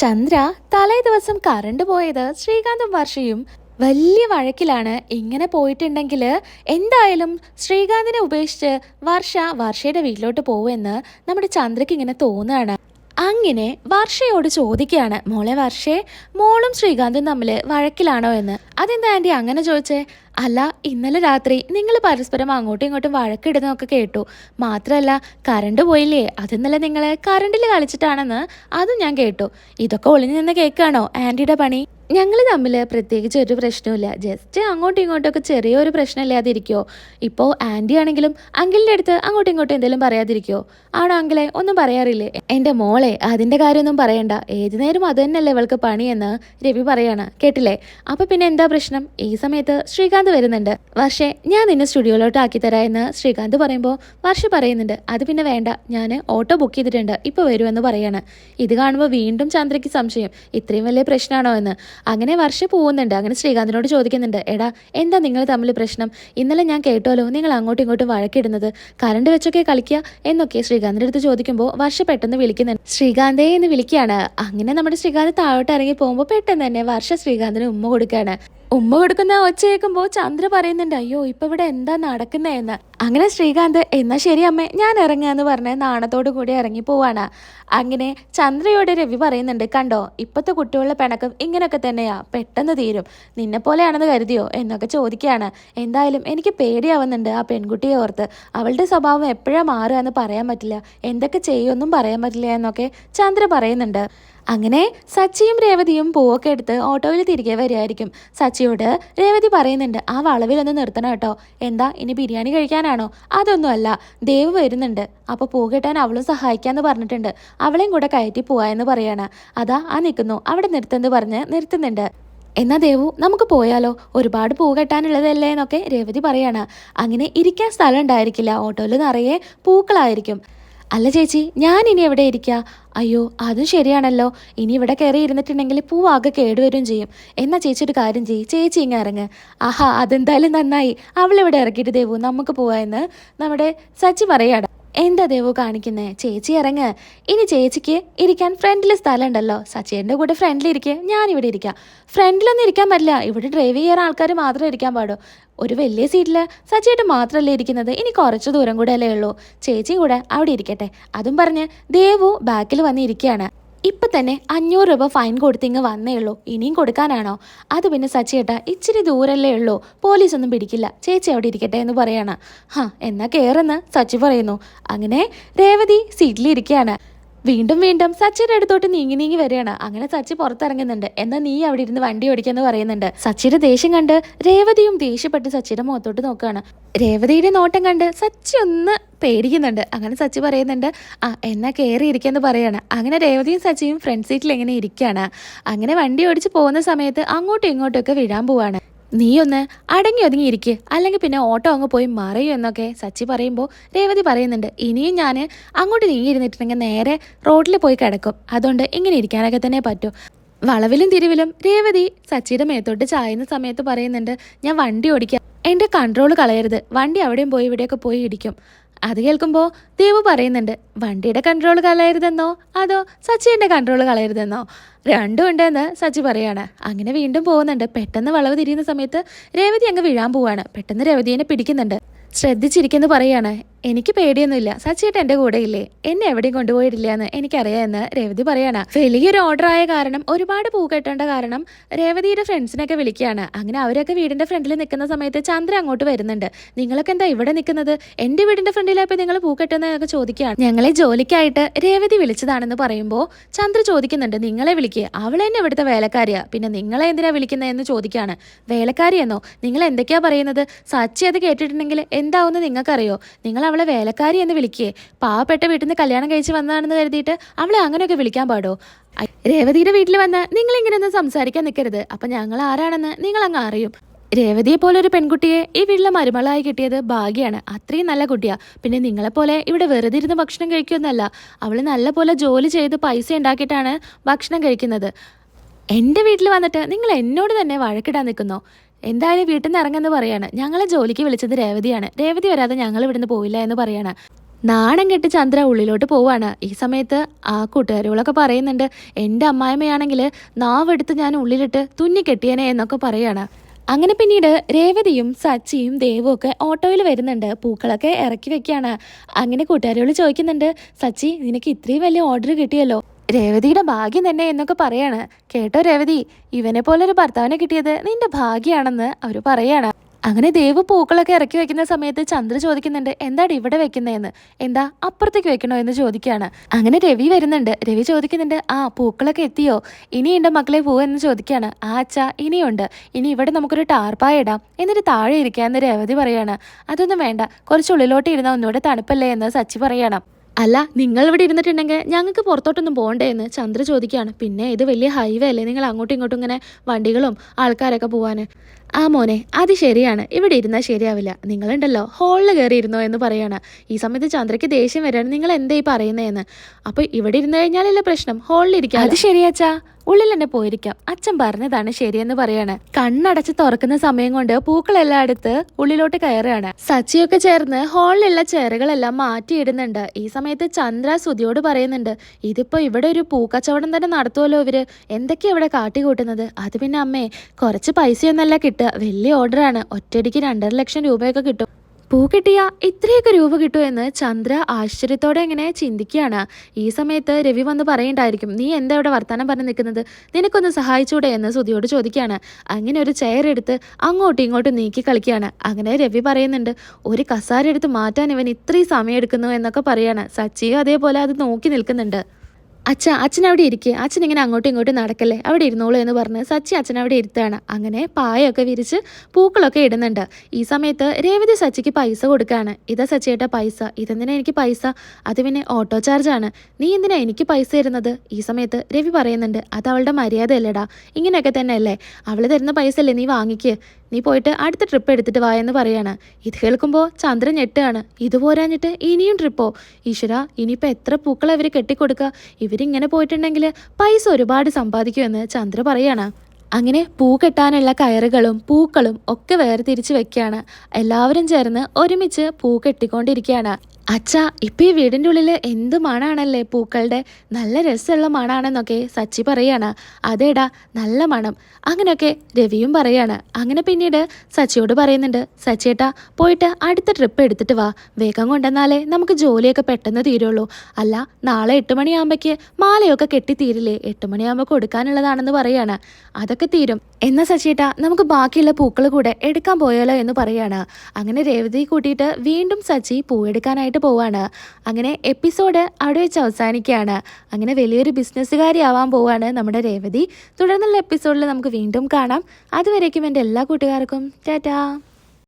ചന്ദ്ര തലേ ദിവസം കറണ്ട് പോയത് ശ്രീകാന്തും വർഷയും വലിയ വഴക്കിലാണ് ഇങ്ങനെ പോയിട്ടുണ്ടെങ്കിൽ എന്തായാലും ശ്രീകാന്തിനെ ഉപേക്ഷിച്ച് വർഷ വർഷയുടെ വീട്ടിലോട്ട് പോവുമെന്ന് നമ്മുടെ ചന്ദ്രയ്ക്ക് ഇങ്ങനെ തോന്നുകയാണ്. അങ്ങനെ വർഷയോട് ചോദിക്കുകയാണ് മോളെ വർഷേ മോളും ശ്രീകാന്തും തമ്മിൽ വഴക്കിലാണോ എന്ന്? അതെന്താ ആന്റി അങ്ങനെ ചോദിച്ചേ? അല്ല ഇന്നലെ രാത്രി നിങ്ങൾ പരസ്പരം അങ്ങോട്ടും ഇങ്ങോട്ടും വഴക്കിടുന്നതൊക്കെ കേട്ടു. മാത്രമല്ല കറണ്ട് പോയില്ലേ? അതിന്നലെ നിങ്ങൾ കറണ്ടിൽ കളിച്ചിട്ടാണെന്ന് അതും ഞാൻ കേട്ടു. ഇതൊക്കെ ഒളിഞ്ഞു നിന്ന് കേൾക്കുകയാണോ ആന്റിയുടെ പണി? ഞങ്ങൾ തമ്മിൽ പ്രത്യേകിച്ച് ഒരു പ്രശ്നമില്ല ജസ്റ്റ് അങ്ങോട്ടും ഇങ്ങോട്ടൊക്കെ ചെറിയൊരു പ്രശ്നമില്ലാതിരിക്കുമോ ഇപ്പോൾ ആന്റി ആണെങ്കിലും അങ്കിളിന്റെ അടുത്ത് അങ്ങോട്ടും ഇങ്ങോട്ടും എന്തെങ്കിലും പറയാതിരിക്കുമോ ആണോ അങ്കിളെ? ഒന്നും പറയാറില്ലേ? എന്റെ മോളെ അതിന്റെ കാര്യമൊന്നും പറയണ്ട. ഏത് നേരം അത് തന്നെയല്ലേ ഇവൾക്ക് പണിയെന്ന് രവി പറയാണ്. കേട്ടില്ലേ? അപ്പം പിന്നെ എന്താ പ്രശ്നം? ഈ സമയത്ത് ശ്രീകാന്ത് വരുന്നുണ്ട്. വർഷേ ഞാൻ നിന്നെ സ്റ്റുഡിയോയിലോട്ട് ആക്കി തരാമെന്ന് ശ്രീകാന്ത് പറയുമ്പോൾ വർഷ പറയുന്നുണ്ട്. അത് പിന്നെ വേണ്ട. ഞാൻ ഓട്ടോ ബുക്ക് ചെയ്തിട്ടുണ്ട്. ഇപ്പോൾ വരുമെന്ന് പറയാണ്. ഇത് കാണുമ്പോൾ വീണ്ടും ചന്ദ്രയ്ക്ക് സംശയം. ഇത്രയും വലിയ പ്രശ്നമാണോ എന്ന്. അങ്ങനെ വർഷ പോകുന്നുണ്ട്. അങ്ങനെ ശ്രീകാന്തിനോട് ചോദിക്കുന്നുണ്ട് എടാ എന്താ നിങ്ങൾ തമ്മിൽ പ്രശ്നം? ഇന്നലെ ഞാൻ കേട്ടോലോ നിങ്ങൾ അങ്ങോട്ടും ഇങ്ങോട്ടും വഴക്കിടുന്നത്? കറണ്ട് വെച്ചൊക്കെ കളിക്കുക എന്നൊക്കെ ശ്രീകാന്തിന്റെ അടുത്ത് ചോദിക്കുമ്പോൾ വർഷ പെട്ടെന്ന് വിളിക്കുന്നുണ്ട്. ശ്രീകാന്തേ എന്ന് വിളിക്കുകയാണ്. അങ്ങനെ നമ്മുടെ ശ്രീകാന്ത് താഴോട്ട് ഇറങ്ങി പോകുമ്പോൾ പെട്ടെന്ന് തന്നെ വർഷ ശ്രീകാന്തിന് ഉമ്മ കൊടുക്കുകയാണ്. ഉമ്മ കൊടുക്കുന്ന ഒച്ച കേൾക്കുമ്പോൾ ചന്ദ്ര പറയുന്നുണ്ട് അയ്യോ ഇപ്പൊ ഇവിടെ എന്താ നടക്കുന്നതെന്ന് അങ്ങനെ ശ്രീകാന്ത് എന്നാ ശരി അമ്മേ ഞാൻ ഇറങ്ങാന്ന് പറഞ്ഞ് നാണത്തോടു കൂടി ഇറങ്ങി പോവാണ്. അങ്ങനെ ചന്ദ്രയോട് രവി പറയുന്നുണ്ട് കണ്ടോ ഇപ്പോഴത്തെ കുട്ടികളുടെ പിണക്കം ഇങ്ങനെയൊക്കെ തന്നെയാ പെട്ടെന്ന് തീരും. നിന്നെ പോലെയാണെന്ന് കരുതിയോ? എന്നൊക്കെ ചോദിക്കുകയാണ്. എന്തായാലും എനിക്ക് പേടിയാവുന്നുണ്ട് ആ പെൺകുട്ടിയെ ഓർത്ത്. അവളുടെ സ്വഭാവം എപ്പോഴാ മാറുക എന്ന് പറയാൻ പറ്റില്ല. എന്തൊക്കെ ചെയ്യുമെന്നും പറയാൻ പറ്റില്ല എന്നൊക്കെ ചന്ദ്ര പറയുന്നുണ്ട്. അങ്ങനെ സച്ചിയും രേവതിയും പൂവൊക്കെ എടുത്ത് ഓട്ടോയിൽ തിരികെ വരികയായിരിക്കും. സച്ചിയോട് രേവതി പറയുന്നുണ്ട് ആ വളവിലൊന്ന് നിർത്തണം കേട്ടോ. എന്താ ഇനി ബിരിയാണി കഴിക്കാനാണോ അതൊന്നുമല്ല. ദേവ് വരുന്നുണ്ട്. അപ്പോൾ പൂ കെട്ടാൻ അവളും സഹായിക്കാന്ന് പറഞ്ഞിട്ടുണ്ട്. അവളെയും കൂടെ കയറ്റി പോവായെന്ന് പറയാണ്. അതാ ആ നിൽക്കുന്നു അവിടെ നിർത്തുന്നത് പറഞ്ഞ് നിർത്തുന്നുണ്ട്. എന്നാ ദേവു നമുക്ക് പോയാലോ? ഒരുപാട് പൂ കെട്ടാനുള്ളതല്ലേ എന്നൊക്കെ രേവതി പറയാണ്. അങ്ങനെ ഇരിക്കാൻ സ്ഥലം ഉണ്ടായിരിക്കില്ല. ഓട്ടോയിൽ നിറയെ പൂക്കളായിരിക്കും. അല്ല ചേച്ചി ഞാൻ ഇനി എവിടെ ഇരിക്കുക അയ്യോ അതും ശരിയാണല്ലോ. ഇനി ഇവിടെ കയറി ഇരുന്നിട്ടുണ്ടെങ്കിൽ പൂവാകെ കേടുവരും ചെയ്യും. എന്നാ ചേച്ചി ഒരു കാര്യം ചെയ്യ്. ചേച്ചി ഇങ്ങ് ഇറങ്ങ്. ആഹാ അതെന്തായാലും നന്നായി. അവളിവിടെ ഇറക്കിയിട്ട് ദേവു നമുക്ക് പോവാമെന്ന് നമ്മുടെ സച്ചി പറയാണ് എന്താ ദേവു കാണിക്കുന്നേ? ചേച്ചി ഇറങ്ങ്. ഇനി ചേച്ചിക്ക് ഇരിക്കാൻ ഫ്രണ്ടിൽ സ്ഥലം ഉണ്ടല്ലോ സച്ചേന്റെ കൂടെ ഫ്രണ്ടിൽ ഇരിക്കുക ഞാനിവിടെ ഇരിക്കാം. ഫ്രണ്ടിലൊന്നും ഇരിക്കാൻ പറ്റില്ല. ഇവിടെ ഡ്രൈവ് ചെയ്യാൻ ആൾക്കാർ മാത്രമേ ഇരിക്കാൻ പാടൂ. ഒരു വലിയ സീറ്റിൽ സച്ചിയായിട്ട് മാത്രമല്ലേ ഇരിക്കുന്നത്. ഇനി കുറച്ച് ദൂരം കൂടെ അല്ലേ ഉള്ളൂ. ചേച്ചിയും കൂടെ അവിടെ ഇരിക്കട്ടെ. അതും പറഞ്ഞ് ദേവു ബാക്കിൽ വന്ന് ഇരിക്കുകയാണ്. ഇപ്പൊ തന്നെ അഞ്ഞൂറ് രൂപ ഫൈൻ കൊടുത്തിങ്ങ് വന്നേ ഉള്ളൂ. ഇനിയും കൊടുക്കാനാണോ? അത് പിന്നെ സച്ചിയേട്ട ഇച്ചിരി ദൂരല്ലേ ഉള്ളൂ. പോലീസ് ഒന്നും പിടിക്കില്ല. ചേച്ചി അവിടെ ഇരിക്കട്ടെ എന്ന് പറയാണ്. ഹാ എന്നാ കേറെന്ന് സച്ചി പറയുന്നു. അങ്ങനെ രേവതി സീറ്റിലിരിക്കുകയാണ് വീണ്ടും വീണ്ടും സച്ചിയുടെ അടുത്തോട്ട് നീങ്ങി നീങ്ങി വരികയാണ്. അങ്ങനെ സച്ചി പുറത്തിറങ്ങുന്നുണ്ട്. എന്നാൽ നീ അവിടെ ഇരുന്ന് വണ്ടി ഓടിക്കാന്ന് പറയുന്നുണ്ട്. സച്ചിയുടെ ദേഷ്യം കണ്ട് രേവതിയും ദേഷ്യപ്പെട്ട് സച്ചിയുടെ മുഖത്തോട്ട് നോക്കുകയാണ്. രേവതിയുടെ നോട്ടം കണ്ട് സച്ചി ഒന്ന് പേടിക്കുന്നുണ്ട്. അങ്ങനെ സച്ചി പറയുന്നുണ്ട് ആ എന്നാ കയറി ഇരിക്കാന്ന് പറയാണ്. അങ്ങനെ രേവതിയും സച്ചിയും ഫ്രണ്ട് സീറ്റിൽ എങ്ങനെ ഇരിക്കുകയാണ്. അങ്ങനെ വണ്ടി ഓടിച്ച് പോകുന്ന സമയത്ത് അങ്ങോട്ടും ഇങ്ങോട്ടും ഒക്കെ വീഴാൻ പോവാണ്. നീ ഒന്ന് അടങ്ങി ഒതുങ്ങി ഇരിക്കുക അല്ലെങ്കിൽ പിന്നെ ഓട്ടോ അങ്ങ് പോയി മറയൂ എന്നൊക്കെ സച്ചി പറയുമ്പോൾ രേവതി പറയുന്നുണ്ട്. ഇനിയും ഞാൻ അങ്ങോട്ട് നീങ്ങിയിരുന്നിട്ടുണ്ടെങ്കിൽ നേരെ റോഡിൽ പോയി കിടക്കും. അതുകൊണ്ട് ഇങ്ങനെ ഇരിക്കാനൊക്കെ തന്നെ പറ്റൂ. വളവിലും തിരിവിലും രേവതി സച്ചിയുടെ മേത്തോട്ട് ചായുന്ന സമയത്ത് പറയുന്നുണ്ട് ഞാൻ വണ്ടി ഓടിക്കാം. എന്റെ കൺട്രോൾ കളയരുത്. വണ്ടി അവിടെയും പോയി ഇവിടെയൊക്കെ പോയി ഇടിക്കും. അത് കേൾക്കുമ്പോൾ ദേവ് പറയുന്നുണ്ട് വണ്ടിയുടെ കൺട്രോൾ കളയരുതെന്നോ? അതോ സച്ചിന്റെ കൺട്രോൾ കളയരുതെന്നോ? രണ്ടും ഉണ്ടെന്ന് സച്ചി പറയാണ്. അങ്ങനെ വീണ്ടും പോകുന്നുണ്ട്. പെട്ടെന്ന് വളവ് തിരിയുന്ന സമയത്ത് രേവതി അങ്ങ് വീഴാൻ പോവാണ്. പെട്ടെന്ന് രേവതിയെ പിടിക്കുന്നുണ്ട്. ശ്രദ്ധിച്ചിരിക്കുന്നു പറയാണ്. എനിക്ക് പേടിയൊന്നുമില്ല. സച്ചിയേട്ട എന്റെ കൂടെ ഇല്ലേ എന്നെ എവിടെയും കൊണ്ടുപോയിട്ടില്ല എന്ന് എനിക്കറിയാമെന്ന് രേവതി പറയാണ്. വലിയൊരു ഓർഡർ ആയ കാരണം ഒരുപാട് പൂ കെട്ടേണ്ട കാരണം രേവതിയുടെ ഫ്രണ്ട്സിനൊക്കെ വിളിക്കുകയാണ്. അങ്ങനെ അവരൊക്കെ വീടിന്റെ ഫ്രണ്ടിൽ നിൽക്കുന്ന സമയത്ത് ചന്ദ്ര അങ്ങോട്ട് വരുന്നുണ്ട്. നിങ്ങളൊക്കെ എന്താ ഇവിടെ നിൽക്കുന്നത്? എന്റെ വീടിന്റെ ഫ്രണ്ടിലായപ്പോൾ നിങ്ങൾ പൂ കെട്ടുന്നതൊക്കെ ചോദിക്കുകയാണ്. ഞങ്ങളെ ജോലിക്കായിട്ട് രേവതി വിളിച്ചതാണെന്ന് പറയുമ്പോൾ ചന്ദ്ര ചോദിക്കുന്നുണ്ട് നിങ്ങളെ വിളിക്കുക അവൾ തന്നെ ഇവിടുത്തെ വേലക്കാരിയാ. പിന്നെ നിങ്ങളെ എന്തിനാ വിളിക്കുന്നതെന്ന് ചോദിക്കുകയാണ്. വേലക്കാരിയെന്നോ? നിങ്ങൾ എന്തൊക്കെയാ പറയുന്നത്? സച്ചി അത് കേട്ടിട്ടുണ്ടെങ്കിൽ എന്താവുമെന്ന് നിങ്ങൾക്കറിയോ? നിങ്ങൾ അവളെ വേലക്കാരി എന്ന് വിളിക്കേ. പാവപ്പെട്ട വീട്ടിൽ നിന്ന് കല്യാണം കഴിച്ച് വന്നതാണെന്ന് കരുതിയിട്ട് അവളെ അങ്ങനെയൊക്കെ വിളിക്കാൻ പാടോ? രേവതിയുടെ വീട്ടിൽ വന്ന് നിങ്ങൾ ഇങ്ങനെയൊന്നും സംസാരിക്കാൻ നിൽക്കരുത്. അപ്പൊ ഞങ്ങൾ ആരാണെന്ന് നിങ്ങൾ അങ്ങ് അറിയും. രേവതിയെ പോലെ ഒരു പെൺകുട്ടിയെ ഈ വീട്ടിലെ മരുമകളായി കിട്ടിയത് ഭാഗ്യമാണ് അത്രയും നല്ല കുട്ടിയാ. പിന്നെ നിങ്ങളെപ്പോലെ ഇവിടെ വെറുതെ ഇരുന്ന് ഭക്ഷണം കഴിക്കുമെന്നല്ല. അവൾ നല്ല പോലെ ജോലി ചെയ്ത് പൈസ ഉണ്ടാക്കിയിട്ടാണ് ഭക്ഷണം കഴിക്കുന്നത്. എന്റെ വീട്ടിൽ വന്നിട്ട് നിങ്ങൾ എന്നോട് തന്നെ വഴക്കിടാൻ നിൽക്കുന്നോ? എന്തായാലും വീട്ടിൽ നിന്ന് ഇറങ്ങുന്നു പറയാണ്. ഞങ്ങളെ ജോലിക്ക് വിളിച്ചത് രേവതിയാണ്. രേവതി വരാതെ ഞങ്ങൾ ഇവിടുന്ന് പോയില്ല എന്ന് പറയാണ്. നാണം കെട്ടി ചന്ദ്ര ഉള്ളിലോട്ട് പോവാണ്. ഈ സമയത്ത് ആ കൂട്ടുകാരികളൊക്കെ പറയുന്നുണ്ട് എന്റെ അമ്മായിമ്മയാണെങ്കിൽ നാവെടുത്ത് ഞാൻ ഉള്ളിലിട്ട് തുന്നി കെട്ടിയനെ എന്നൊക്കെ പറയാണ്. അങ്ങനെ പിന്നീട് രേവതിയും സച്ചിയും ദേവും ഒക്കെ ഓട്ടോയിൽ വരുന്നുണ്ട്. പൂക്കളൊക്കെ ഇറക്കി വെക്കുകയാണ് അങ്ങനെ കൂട്ടുകാരികൾ ചോദിക്കുന്നുണ്ട് സച്ചി നിനക്ക് ഇത്രയും വലിയ ഓർഡർ കിട്ടിയല്ലോ. രേവതിയുടെ ഭാഗ്യം തന്നെ എന്നൊക്കെ പറയാണ്. കേട്ടോ രേവതി ഇവനെ പോലെ ഒരു ഭർത്താവിനെ കിട്ടിയത് നിന്റെ ഭാഗ്യാണെന്ന് അവർ പറയാണ്. അങ്ങനെ ദേവ് പൂക്കളൊക്കെ ഇറക്കി വെക്കുന്ന സമയത്ത് ചന്ദ്ര ചോദിക്കുന്നുണ്ട് എന്താണ് ഇവിടെ വെക്കുന്നതെന്ന് എന്താ അപ്പുറത്തേക്ക് വെക്കണോ എന്ന് ചോദിക്കുകയാണ് അങ്ങനെ രവി വരുന്നുണ്ട്. രവി ചോദിക്കുന്നുണ്ട് ആ പൂക്കളൊക്കെ എത്തിയോ? ഇനിയുണ്ട് മക്കളെ പോവെന്ന് ചോദിക്കുകയാണ് ആ അച്ഛാ ഇനിയുണ്ട്. ഇനി ഇവിടെ നമുക്കൊരു ടാർപ്പായ ഇടാം. എന്നിട്ട് താഴെ ഇരിക്കാമെന്ന് രേവതി പറയാണ്. അതൊന്നും വേണ്ട. കുറച്ച് ഉള്ളിലോട്ട് ഇരുന്നാൽ ഒന്നുകൂടെ തണുപ്പല്ലേ എന്ന് സച്ചി പറയണം. അല്ല നിങ്ങൾ ഇവിടെ ഇരുന്നിട്ടുണ്ടെങ്കിൽ ഞങ്ങൾക്ക് പുറത്തോട്ടൊന്നും പോകണ്ടേ എന്ന് ചന്ദ്ര ചോദിക്കുകയാണ്. പിന്നെ ഇത് വലിയ ഹൈവേ അല്ലേ? നിങ്ങൾ അങ്ങോട്ടും ഇങ്ങോട്ടും ഇങ്ങനെ വണ്ടികളും ആൾക്കാരൊക്കെ പോവാൻ ആ മോനെ അത് ശരിയാണ്. ഇവിടെ ഇരുന്നാൽ ശരിയാവില്ല. നിങ്ങളുണ്ടല്ലോ. ഹോളിൽ കയറി ഇരുന്നോ എന്ന് പറയാണ്. ഈ സമയത്ത് ചന്ദ്രയ്ക്ക് ദേഷ്യം വരാണ് നിങ്ങൾ എന്താ ഈ പറയുന്നതെന്ന് അപ്പോൾ ഇവിടെ ഇരുന്ന് കഴിഞ്ഞാലല്ലേ പ്രശ്നം. ഹോളിൽ ഇരിക്കാം അത് ശരിയാച്ചാ ഉള്ളിൽ തന്നെ പോയിരിക്കാം. അച്ഛൻ പറഞ്ഞതാണ് ശരിയെന്ന് പറയാണ്. കണ്ണടച്ച് തുറക്കുന്ന സമയം കൊണ്ട് പൂക്കളെല്ലാം അടുത്ത് ഉള്ളിലോട്ട് കയറുകയാണ്. സച്ചിയൊക്കെ ചേർന്ന് ഹാളിലുള്ള ചെയറുകളെല്ലാം മാറ്റിയിടുന്നുണ്ട്. ഈ സമയത്ത് ചന്ദ്ര സുതിയോട് പറയുന്നുണ്ട് ഇതിപ്പോ ഇവിടെ ഒരു പൂക്കച്ചവടം തന്നെ നടത്തുമല്ലോ ഇവർ. എന്തൊക്കെയാ ഇവിടെ കാട്ടിക്കൂട്ടുന്നത്? അത് പിന്നെ അമ്മേ കുറച്ച് പൈസയൊന്നല്ല കിട്ടുക വലിയ ഓർഡറാണ് ഒറ്റയടിക്ക് രണ്ടര ലക്ഷം രൂപയൊക്കെ കിട്ടും. പൂ കിട്ടിയ ഇത്രയൊക്കെ രൂപ കിട്ടുമെന്ന് ചന്ദ്ര ആശ്ചര്യത്തോടെ ഇങ്ങനെ ചിന്തിക്കുകയാണ്. ഈ സമയത്ത് രവി വന്ന് പറയണ്ടായിരിക്കും നീ എന്താ ഇവിടെ വർത്തമാനം പറഞ്ഞു നിൽക്കുന്നത്? നിനക്കൊന്ന് സഹായിച്ചൂടെ? എന്ന് സുധിയോട് ചോദിക്കുകയാണ്. അങ്ങനെ ഒരു ചെയർ എടുത്ത് അങ്ങോട്ടും ഇങ്ങോട്ടും നീക്കി കളിക്കുകയാണ്. അങ്ങനെ രവി പറയുന്നുണ്ട് ഒരു കസാര എടുത്ത് മാറ്റാൻ ഇവൻ ഇത്രയും സമയം എടുക്കുന്നു എന്നൊക്കെ പറയാണ്. സച്ചിയും അതേപോലെ അത് നോക്കി നിൽക്കുന്നുണ്ട്. അച്ഛ അച്ഛൻ അവിടെ ഇരിക്കുക അച്ഛൻ ഇങ്ങനെ അങ്ങോട്ടും ഇങ്ങോട്ടും നടക്കല്ലേ? അവിടെ ഇരുന്നോളൂ എന്ന് പറഞ്ഞ് സച്ചി അച്ഛൻ അവിടെ ഇരുത്താണ്. അങ്ങനെ പായൊക്കെ വിരിച്ച് പൂക്കളൊക്കെ ഇടുന്നുണ്ട്. ഈ സമയത്ത് രേവതി സച്ചിക്ക് പൈസ കൊടുക്കുകയാണ് ഇതാ സച്ചിയേട്ടാ പൈസ. ഇതെന്തിനാ എനിക്ക് പൈസ? അത് പിന്നെ ഓട്ടോ ചാർജാണ്. നീ എന്തിനാ എനിക്ക് പൈസ തരുന്നത്? ഈ സമയത്ത് രവി പറയുന്നുണ്ട് അത് അവളുടെ മര്യാദ അല്ലേടാ ഇങ്ങനെയൊക്കെ തന്നെ അല്ലേ അവൾ തരുന്ന പൈസ അല്ലേ നീ വാങ്ങിക്ക്? നീ പോയിട്ട് അടുത്ത ട്രിപ്പ് എടുത്തിട്ട് വാ എന്ന് പറയാണ്. ഇത് കേൾക്കുമ്പോൾ ചന്ദ്രൻ ഞെട്ടാണ് ഇത് പോരാഞ്ഞിട്ട് ഇനിയും ട്രിപ്പോ ഈശ്വര ഇനിയിപ്പോൾ എത്ര പൂക്കളെ ഇവർ കെട്ടിക്കൊടുക്കുക ഇവരിങ്ങനെ പോയിട്ടുണ്ടെങ്കിൽ പൈസ ഒരുപാട് സമ്പാദിക്കുമെന്ന് ചന്ദ്ര പറയാണ്. അങ്ങനെ പൂ കെട്ടാനുള്ള കയറുകളും പൂക്കളും ഒക്കെ വേർതിരിച്ച് വെക്കുകയാണ്. എല്ലാവരും ചേർന്ന് ഒരുമിച്ച് പൂ കെട്ടിക്കൊണ്ടിരിക്കുകയാണ്. അച്ഛാ ഇപ്പം ഈ വീടിന്റെ ഉള്ളിൽ എന്ത് മണാണല്ലേ പൂക്കളുടെ? നല്ല രസമുള്ള മണാണെന്നൊക്കെ സച്ചി പറയാണ്. അതേടാ നല്ല മണം. അങ്ങനെയൊക്കെ രവിയും പറയാണ്. അങ്ങനെ പിന്നീട് സച്ചിയോട് പറയുന്നുണ്ട് സച്ചിയേട്ടാ പോയിട്ട് അടുത്ത ട്രിപ്പ് എടുത്തിട്ട് വാ. വേഗം കൊണ്ടുവന്നാലേ നമുക്ക് ജോലിയൊക്കെ പെട്ടെന്ന് തീരുള്ളൂ. അല്ല നാളെ എട്ട് മണിയാകുമ്പോഴേക്ക് മാലയൊക്കെ കെട്ടി തീരില്ലേ എട്ട് മണിയാകുമ്പോൾ കൊടുക്കാനുള്ളതാണെന്ന് പറയാണ്. അതൊക്കെ തീരും. എന്നാ സച്ചിയേട്ടാ നമുക്ക് ബാക്കിയുള്ള പൂക്കൾ കൂടെ എടുക്കാൻ പോയാലോ എന്ന് പറയാണ്. അങ്ങനെ രേവതി കൂട്ടിയിട്ട് വീണ്ടും സച്ചി പൂവെടുക്കാനായിട്ട് പോവാണ്. അങ്ങനെ എപ്പിസോഡ് അവിടെ വെച്ച് അവസാനിക്കുകയാണ്. അങ്ങനെ വലിയൊരു ബിസിനസ്സുകാരി ആവാൻ പോവാണ് നമ്മുടെ രേവതി. തുടർന്നുള്ള എപ്പിസോഡിൽ നമുക്ക് വീണ്ടും കാണാം. അതുവരേക്കും എന്റെ എല്ലാ കൂട്ടുകാർക്കും. ടാറ്റാ.